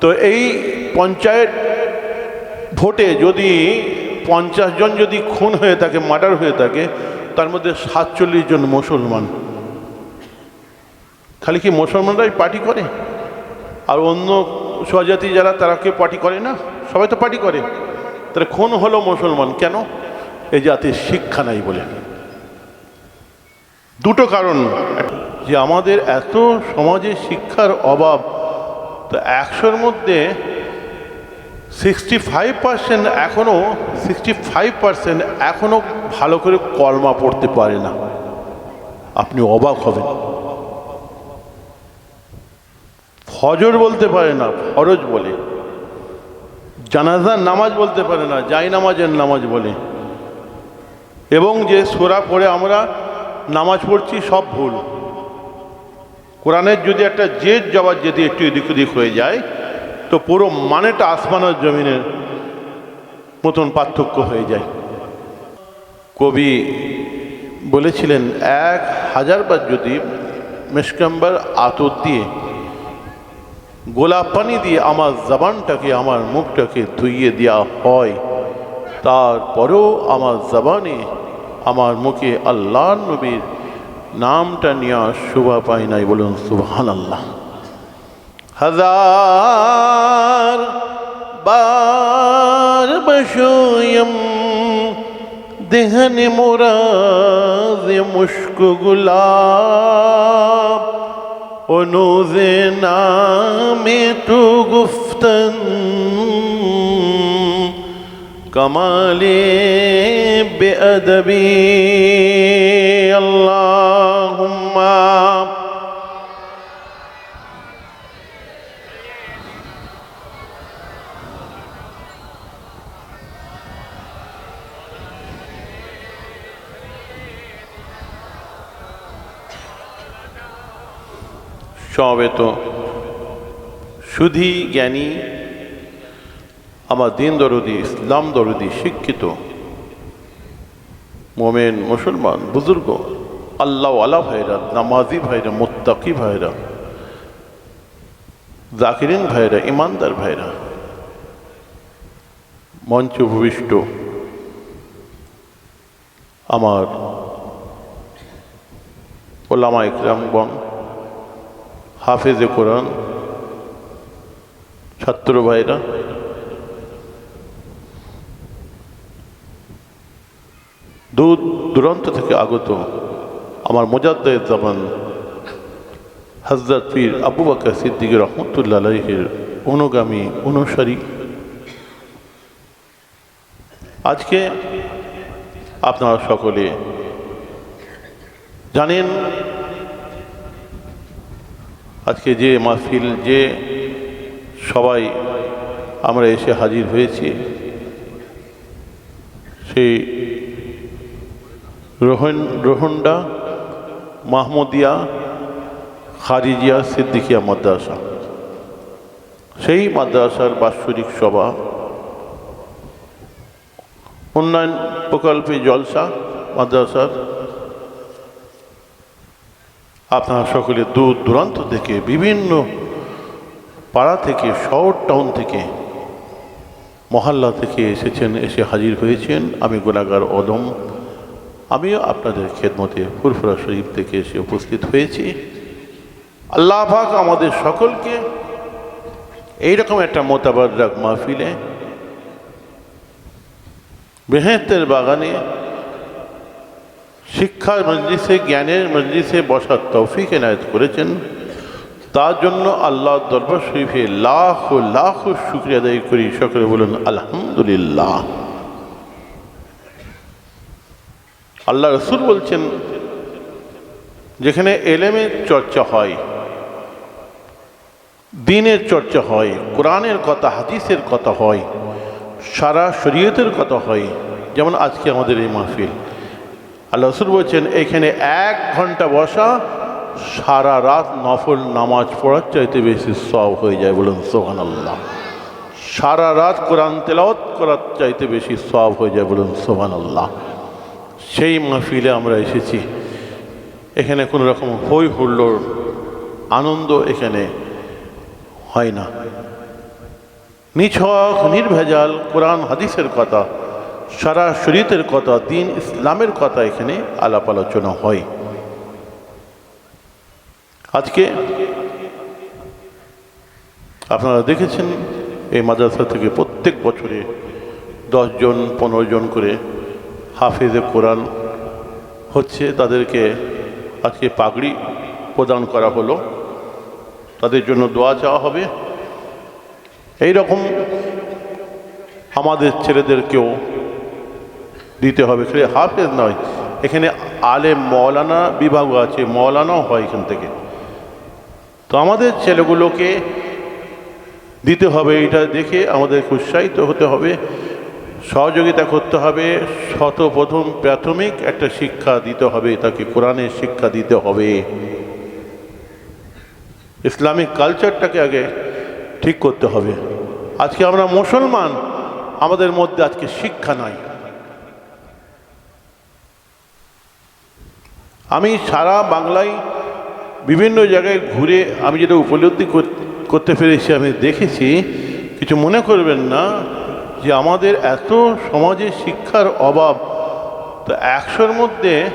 তো এই পঞ্চায়েত ভোটে যদি পঞ্চাশ জন যদি খুন হয়ে থাকে, মার্ডার হয়ে থাকে, তার মধ্যে সাতচল্লিশ জন মুসলমান। খালি কি মুসলমানরাই পার্টি করে? আর অন্য স্বজাতি যারা, তারা কেউ পার্টি করে না? সবাই তো পার্টি করে। তাহলে খুন হলো মুসলমান কেন? এই জাতির শিক্ষা নাই বলে। দুটো কারণ। যে আমাদের এত সমাজে শিক্ষার অভাব তো একশোর মধ্যে সিক্সটি ফাইভ পার্সেন্ট এখনও সিক্সটি ফাইভ পার্সেন্ট এখনও ভালো করে কলমা পড়তে পারে না। আপনি অবাক হবেন। ফজর বলতে পারে না, ফরজ বলে। জানাজার নামাজ বলতে পারে না, জাই নামাজের নামাজ বলে। এবং যে সোরা পড়ে আমরা নামাজ পড়ছি সব ভুল। কোরআনের যদি একটা জেদ জবাব যদি একটু এদিক ওদিক হয়ে যায়, তো পুরো মানেটা আসমানের জমিনের মতন পার্থক্য হয়ে যায়। কবি বলেছিলেন, এক হাজারবার যদি মেশকাম্বার আতর দিয়ে, গোলাপ পানি দিয়ে আমার জবানটাকে, আমার মুখটাকে ধুইয়ে দেওয়া হয়, তারপরেও আমার জবানে, আমার মুখে আল্লাহ নবীর নামটা নিয়ে শোভা পায় নাই বলুন সুবহান আল্লাহ হাজার বার বসুয়ম, দেহনে মোরা যে মুস্ক গুলাব, অনুজে নামে তু গুফতন। کمال بے ادبی اللہم সমবেত সুধী জ্ঞানী আমার দিন দরদি, ইসলাম দরদি, শিক্ষিত, মোমেন, মুসলমান, বুজুর্গ, আল্লাহ আলা ভাইরা, নামাজি ভাইরা, মোত্তাকি ভাইরা, জাকিরিন ভাইরা, ইমানদার ভাইরা মঞ্চ ভূমিষ্ঠ আমার ওলামা ইকরামগণ, হাফেজে কোরআন, ছাত্র ভাইরা দূর দূরান্ত থেকে আগত আমার মোজাদ্দের জামান হজরত পীর আবু বাকর সিদ্দিক রহমতুল্লাহ অনুগামী অনুসারী। আজকে আপনারা সকলে জানেন, আজকে যে মাহফিল, যে সবাই আমরা এসে হাজির হয়েছি, সেই রোহন রোহন্ডা মাহমুদিয়া, খারিজিয়া, সিদ্দিকিয়া মাদ্রাসা। সেই মাদ্রাসার বাৎসরিক সভা, উন্নয়ন প্রকল্পে জলসা মাদ্রাসার। আপনারা সকলে দূর দূরান্ত থেকে, বিভিন্ন পাড়া থেকে, শহর টাউন থেকে, মহল্লা থেকে এসেছেন, এসে হাজির হয়েছেন। আমি গোলাগার অদম। আমিও আপনাদের খেদমতে ফুরফুরা শরীফ থেকে এসে উপস্থিত হয়েছি। আল্লাহ পাক আমাদের সকলকে এইরকম একটা মোতাবারক মাহফিলে বেহেতের বাগানে শিক্ষার মজলিসে, জ্ঞানের মজলিসে বসার তৌফিক এনায়ত করেছেন। তার জন্য আল্লাহ দরবার শরীফে লাখ লাখ শুক্রিয়া আদায় করি। সকলে বলুন, আলহামদুলিল্লাহ। আল্লাহ রসুল বলছেন, যেখানে এলেমের চর্চা হয়, দিনের চর্চা হয়, কোরআনের কথা, হাদিসের কথা হয়, সারা শরীয়তের কথা হয়, যেমন আজকে আমাদের এই মাহফিল। আল্লাহ রসুল বলছেন, এখানে এক ঘণ্টা বসা, সারা রাত নফল নামাজ পড়ার চাইতে বেশি সব হয়ে যায় বলুন সোহান আল্লাহ সারা রাত কোরআন তেলাওয়াত করার চাইতে বেশি সব হয়ে যায় বলুন সোহান আল্লাহ সেই মাহফিলে আমরা এসেছি। এখানে কোনো রকম হই হুল্লোড় আনন্দ এখানে হয় না। নিছক, নির্ভেজাল কোরআন হাদিসের কথা সারা শরীয়তের কথা, দিন ইসলামের কথা এখানে আলাপ আলোচনা হয়। আজকে আপনারা দেখেছেন, এই মাদ্রাসা থেকে প্রত্যেক বছরে দশজন পনেরো জন করে হাফিজে কোরআন হচ্ছে তাদেরকে আজকে পাগড়ি প্রদান করা হলো। তাদের জন্য দোয়া চাওয়া হবে। এই রকম আমাদের ছেলেদেরকেও দিতে হবে। খালি হাফেজ নয়, এখানে আলে মৌলানা বিভাগও আছে, মৌলানাও হয় এখান থেকে। তো আমাদের ছেলেগুলোকে দিতে হবে, এটা দেখে আমাদের উৎসাহিত হতে হবে। সহযোগিতা করতে হবে শত প্রথম প্রাথমিক একটা শিক্ষা দিতে হবে, তাকে কোরআনের শিক্ষা দিতে হবে। ইসলামিক কালচারটাকে আগে ঠিক করতে হবে। আজকে আমরা মুসলমান, আমাদের মধ্যে আজকে শিক্ষা নাই। আমি সারা বাংলায় বিভিন্ন জায়গায় ঘুরে আমি যেটা উপলব্ধি করতে পেরেছি, আমি দেখেছি, কিছু মনে করবেন না যে আমাদের এত সমাজে শিক্ষার অভাব, তো একশোর মধ্যে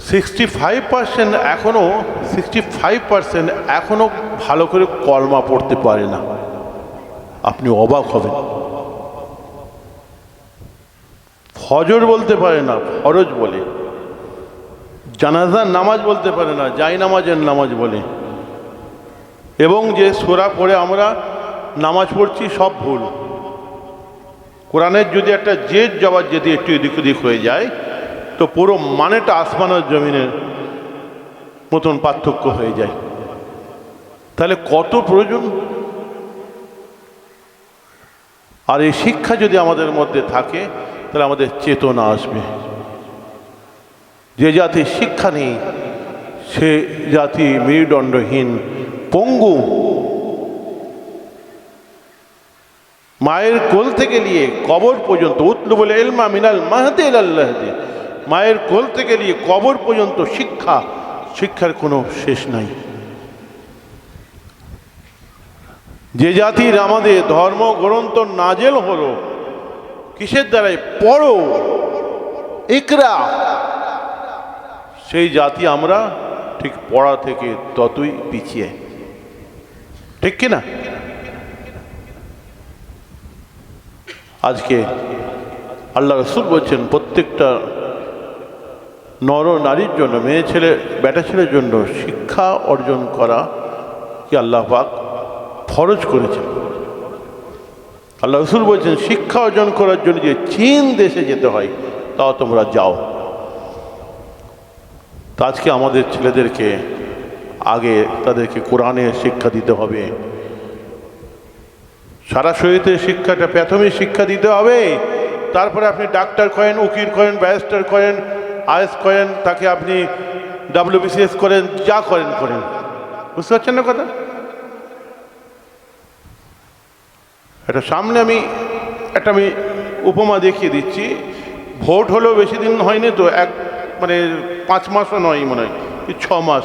সিক্সটি ফাইভ পার্সেন্ট এখনও সিক্সটি ফাইভ পার্সেন্ট এখনও ভালো করে কলমা পড়তে পারে না। আপনি অবাক হবেন। ফজর বলতে পারে না, ফরজ বলে। জানাজার নামাজ বলতে পারে না জাই নামাজের নামাজ বলে। এবং যে সোরা পড়ে আমরা নামাজ পড়ছি সব ভুল। কোরআনের যদি একটা জেদ জবাব যদি একটু এদিক ওদিক হয়ে যায়, তো পুরো মানেটা আসমানের জমিনের মতন পার্থক্য হয়ে যায়। তাহলে কত প্রয়োজন? আর এই শিক্ষা যদি আমাদের মধ্যে থাকে, তাহলে আমাদের চেতনা আসবে। যে জাতি শিক্ষা নেই, সে জাতি মেরুদণ্ডহীন, পঙ্গু মায়ের কোল থেকে নিয়ে কবর পর্যন্ত উতলু বলে এলমা মিনাল মাহাদে আল্লাহদে মায়ের কোল থেকে নিয়ে কবর পর্যন্ত শিক্ষা, শিক্ষার কোনো শেষ নাই। যে জাতির আমাদের ধর্ম গ্রন্থ নাজেল হলো, কিসের দ্বারাই পড়ো? ইকরা। সেই জাতি আমরা ঠিক পড়া থেকে ততই পিছিয়ে। ঠিক কিনা? আজকে আল্লাহ রসুল বলছেন, প্রত্যেকটা নর নারীর জন্য, মেয়ে ছেলে, বেটা ছেলের জন্য শিক্ষা অর্জন করা কি আল্লাহ পাক ফরজ করেছেন? আল্লাহ রসুল বলছেন, শিক্ষা অর্জন করার জন্য যে চীন দেশে যেতে হয় তাও তোমরা যাও। তো আজকে আমাদের ছেলেদেরকে আগে তাদেরকে কোরআনের শিক্ষা দিতে হবে। সারা শরীরে শিক্ষাটা প্রাথমিক শিক্ষা দিতে হবে। তারপরে আপনি ডাক্তার করেন, উকিল করেন, ব্যারিস্টার করেন, আইএস করেন, তাকে আপনি ডাব্লিউবিসিএস করেন, যা করেন করেন। বুঝতে পারছেন না কথা? এটা সামনে আমি, একটা আমি উপমা দেখিয়ে দিচ্ছি। ভোট হলেও বেশি দিন হয়নি তো, এক মানে পাঁচ মাসও নয় মনে হয় ছ মাস।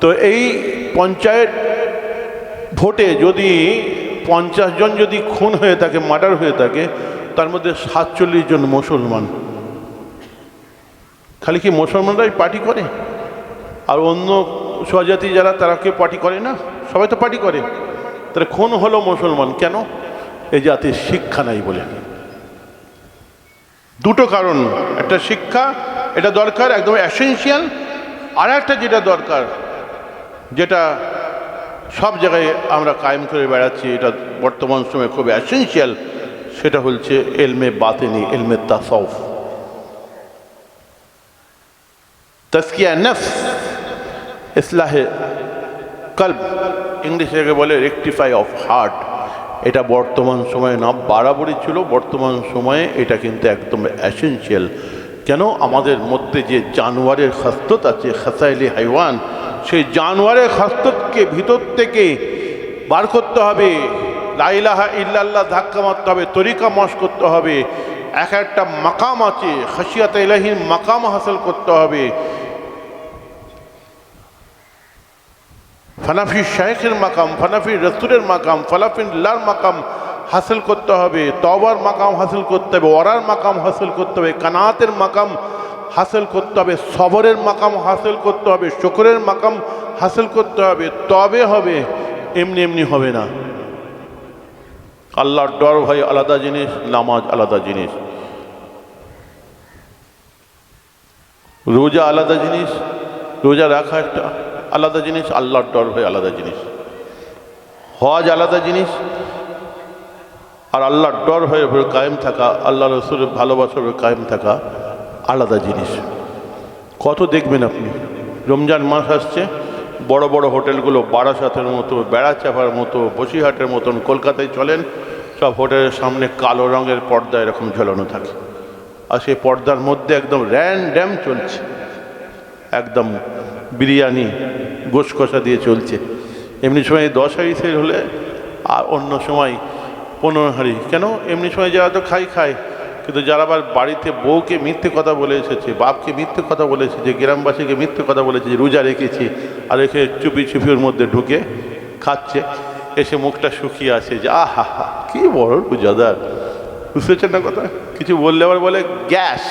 তো এই পঞ্চায়েত ভোটে যদি পঞ্চাশ জন যদি খুন হয়ে থাকে, মার্ডার হয়ে থাকে, তার মধ্যে সাতচল্লিশ জন মুসলমান। খালি কি মুসলমানরাই পার্টি করে? আর অন্য স্বজাতি যারা, তারা কেউ পার্টি করে না? সবাই তো পার্টি করে। তাহলে খুন হলো মুসলমান কেন? এই জাতির শিক্ষা নাই বলে। দুটো কারণ। একটা শিক্ষা, এটা দরকার, একদম অ্যাসেন্সিয়াল আর একটা যেটা দরকার, যেটা সব জায়গায় আমরা কায়েম করে বেড়াচ্ছি, এটা বর্তমান সময়ে খুব অ্যাসেন্সিয়াল সেটা হচ্ছে এলমে বাতেনি, এলমে তাসফ তস্কিয়া নফস, ইসলাহে কল্ব, ইংলিশে বলে রেকটিফাই অফ হার্ট এটা বর্তমান সময়ে না বাড়াবাড়ি ছিল, বর্তমান সময়ে এটা কিন্তু একদম অ্যাসেন্সিয়াল কেন? আমাদের মধ্যে যে জানোয়ারের হস্তত আছে, খাসাইলি হাইওয়ান সেই জানোয়ারের হস্ততকে ভিতর থেকে বার করতে হবে। লাইলাহা ইল্লাল্লাহ ধাক্কা মারতে হবে, তরিকা মশ করতে হবে। এক একটা মাকাম আছে খাসিয়াত ইলাহির মাকাম হাসিল করতে হবে। ফানাফি শাহেখের মাকাম, ফানাফি রসুলের মাকাম ফালাফিল্লার মাকাম হাসিল করতে হবে। তবার মাকাম হাসিল করতে হবে ওরার মাকাম হাসিল করতে হবে, কানাতের মাকাম হাসিল করতে হবে, সবরের মাকাম হাসিল করতে হবে, শুকরের মাকাম হাসিল করতে হবে, তবে হবে, এমনি এমনি হবে না। আল্লাহর ডর ভয় আলাদা জিনিস, নামাজ আলাদা জিনিস। রোজা আলাদা জিনিস, রোজা রাখা একটা আলাদা জিনিস, আল্লাহর ডর ভয় আলাদা জিনিস। হজ আলাদা জিনিস, আর আল্লাহর ডর হয়ে কায়েম থাকা আল্লাহ রসুলের ভালোবাসার কায়েম থাকা। আলাদা জিনিস। কত দেখবেন আপনি? রমজান মাস আসছে, বড় বড় হোটেলগুলো বারাসাতের মতো বেড়া চাপার মতো, বসিরহাটের মতন কলকাতায় চলেন, সব হোটেলের সামনে কালো রঙের পর্দা এরকম ঝোলানো থাকে। আর সেই পর্দার মধ্যে একদম র্যান্ড্যাম চলছে। একদম বিরিয়ানি গোশ কষা দিয়ে চলছে। এমনি সময় দশ হাঁড়ি সেল হলে, আর অন্য সময় পনেরো হাঁড়ি। কেন? এমনি সময় যারা তো খাই খায়। কিন্তু যারা আবার বাড়িতে বউকে মিথ্যে কথা বলে এসেছে, বাপকে মিথ্যে কথা বলে এসেছে, গ্রামবাসীকে মিথ্যে কথা বলেছে রোজা রেখেছি, আর রেখে চুপি চুপি ওর মধ্যে ঢুকে খাচ্ছে, এসে মুখটা শুকিয়ে আছে যে, আহা, হা হা কী বড় রোজাদার। বুঝতে পারছেন না কথা কিছু বললে আবার বলে, গ্যাস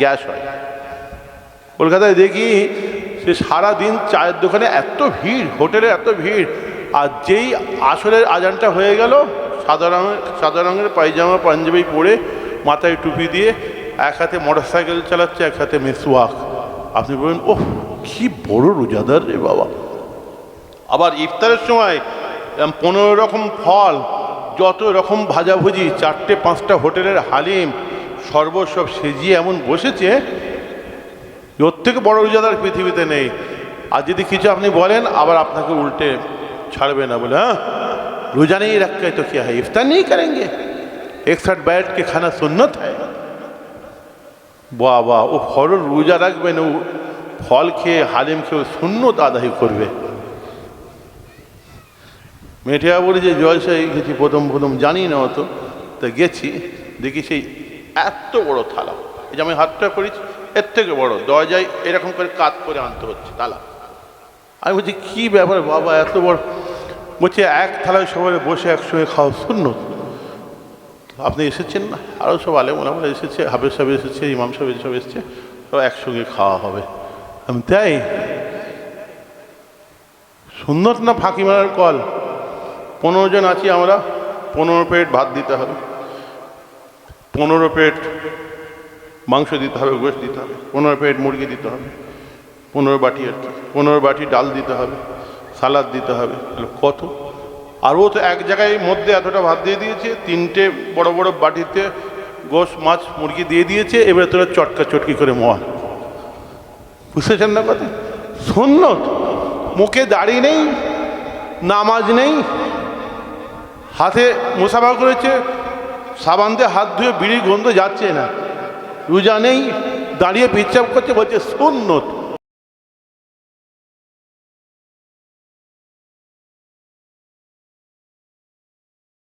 গ্যাস হয়। কলকাতায় দেখি সে সারা দিন চায়ের দোকানে এত ভিড়, হোটেলে এত ভিড়, আর যেই আসরের আজানটা হয়ে গেল, সাদা রঙের সাদা রঙের পায়জামা, পাঞ্জাবি পরে মাথায় টুপি দিয়ে এক হাতে মোটর সাইকেল চালাচ্ছে, এক হাতে মেসওয়াক। আপনি বলবেন ওহ কি বড় রোজাদার রে বাবা। আবার ইফতারের সময় পনেরো রকম ফল, যত রকম ভাজাভুজি, চারটে পাঁচটা হোটেলের হালিম, সর্বস্ব সেজিয়ে এমন বসেছে ওর থেকে বড় রোজাদার পৃথিবীতে নেই। আর যদি কিছু আপনি বলেন, আবার আপনাকে উল্টে ছাড়বে না বলে হ্যাঁ রোজা নেই রাখতে তো কি হয় ইফতার নেই করেন एक साथ बैठ के खाना सुन्नत है বাহ বাহ ও ফল রোজা রাখবেন ও ফল খেয়ে হালিম খেয়ে শূন্যত আদায় করবে মেটিয়া বলি যে জলসাই গেছি প্রথম প্রথম জানি না অত তা গেছি দেখি সেই এত বড় থালা এই যে আমি হাতটা করেছি এর থেকে বড় দরজায় এরকম করে কাত করে আনতে হচ্ছে থালা আমি বলছি কী ব্যাপার বাবা এত বড় বলছে এক থালায় সবাই বসে একসঙ্গে খাওয়া শূন্য আপনি এসেছেন না আরও সব আলে মনে এসেছে, হাফেজ সাহেব এসেছে, ইমাম সাহেব সব এসেছে, সব একসঙ্গে খাওয়া হবে। আমি তাই? সুন্দর না ফাঁকি মারার কল? পনেরো জন আছি আমরা, পনেরো প্লেট ভাত দিতে হবে। পনেরো প্লেট মাংস দিতে হবে, গোশ দিতে হবে। পনেরো প্লেট মুরগি দিতে হবে। পনেরো বাটি আর কি। পনেরো বাটি ডাল দিতে হবে, সালাদ দিতে হবে। কত? আর ও তো এক জায়গায় মধ্যে এতটা ভাত দিয়ে দিয়েছে, তিনটে বড় বড় বাটিতে গোশ, মাছ, মুরগি দিয়ে দিয়েছে, এবারে তোরা চটকা চটকি করে মোয়া বুঝতেছেন না কথা? সুন্নত। মুখে দাড়ি নেই, নামাজ নেই, হাতে মুসাফা করেছে, সাবান দিয়ে হাত ধুয়ে বিড়ি গন্ধ যাচ্ছে না। রোজা নেই, দাঁড়িয়ে পিচ্ছাপ করছে, বলছে, সুন্নত।